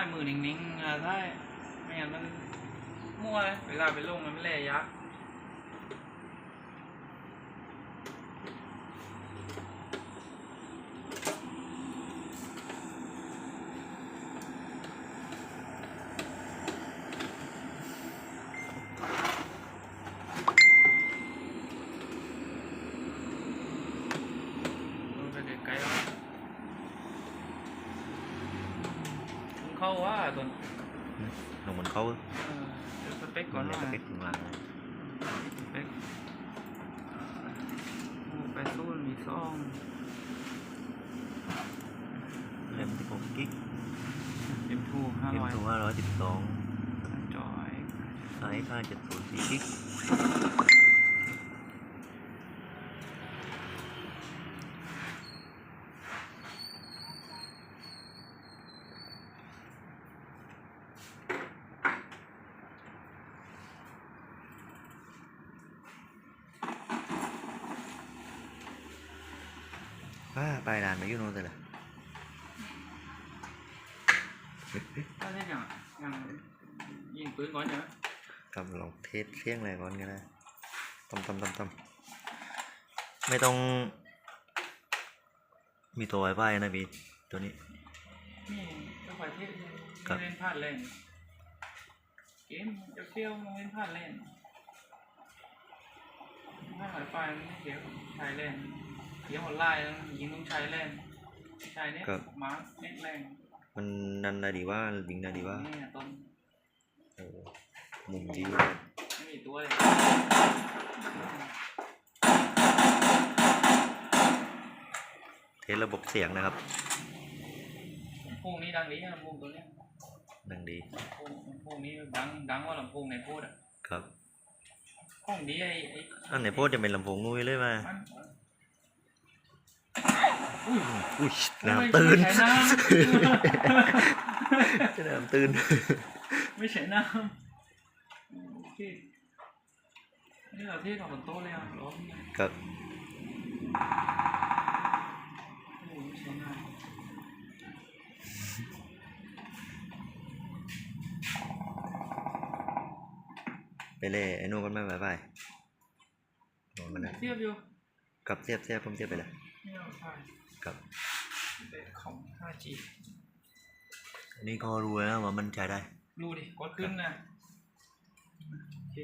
ายมือนิ่งๆอะถ่ายไม่งั้นมันมั่วเลยเวลาไปลงมันไม่แลยักษ์ ดูไปไกลๆแล้วมึง เข้าว่าตัวลงบนเขาเออเดี๋ยวสเปคก่อนเนี่ว่ายสเปคข้างหลังสเปคโอ้ไปสู้มีซ่องเล่มที่ผมกิ๊ก M2 ห้าเอ็มร้อยทูห้าร้อยสิบสองจอยไซส์ห้าเจ็ดศูนย์สี่กิ๊ก ว้าไปด่านมาอยู่โน่นเลยล่ะถ้าเล่นอย่างอย่างยิงปืนก่อนใช่ไหมครับลองเทสเสียงอะไรก่อนก็ได้ตำตำตำตำไม่ต้อง มีตัวไวไฟนะพี่ตัวนี้นี่ก็ไฟเทศเลยครับไม่เล่นพลาดเล่นเกมจะเฟี้ยวมองเล่นพลาดเล่นถ้าหมายไฟมันเสียใช้เล่น เสียหมดไล่แล้วยิงต้องใช้เล่นใช้เนี่ยมาร์คเน็ตแรงมันนันได้ดีว่าวิ่งได้ดีว่านี่ต้นโอ้มุมดีไม่มีตัวเลยเทสระบบเสียงนะครับพวกนี้ดังนี้ลำโพงตัวเนี้ยดังดีพวกพวกนี้ดังดังกว่าลำโพงในพูดอะครับห้องนี้ไอ้ไอ้อันไหนโพดจะเป็นลำโพงนุ้ยเลยมามันอุ้ย อุ้ยน้ำตื่นไม่ใช่น้น้ำตื่นำไม่ใช่น้ำโอเคนี่เราเทศของบนโต๊ะเลยอะร้องเนี่ยครับโอ้ไม่ใช่น้ำไปเล่ไอ้นู่นกันไม่ไปไปโดนมันนะเทียบอยู่กับเทียบเทียบผมเทียบไปเลย นี่เราใช่กับเป็นของ 5G อันนี้ก็รู้แล้วว่ามันใช้ได้ดูดิกดขึ้นนะโอเค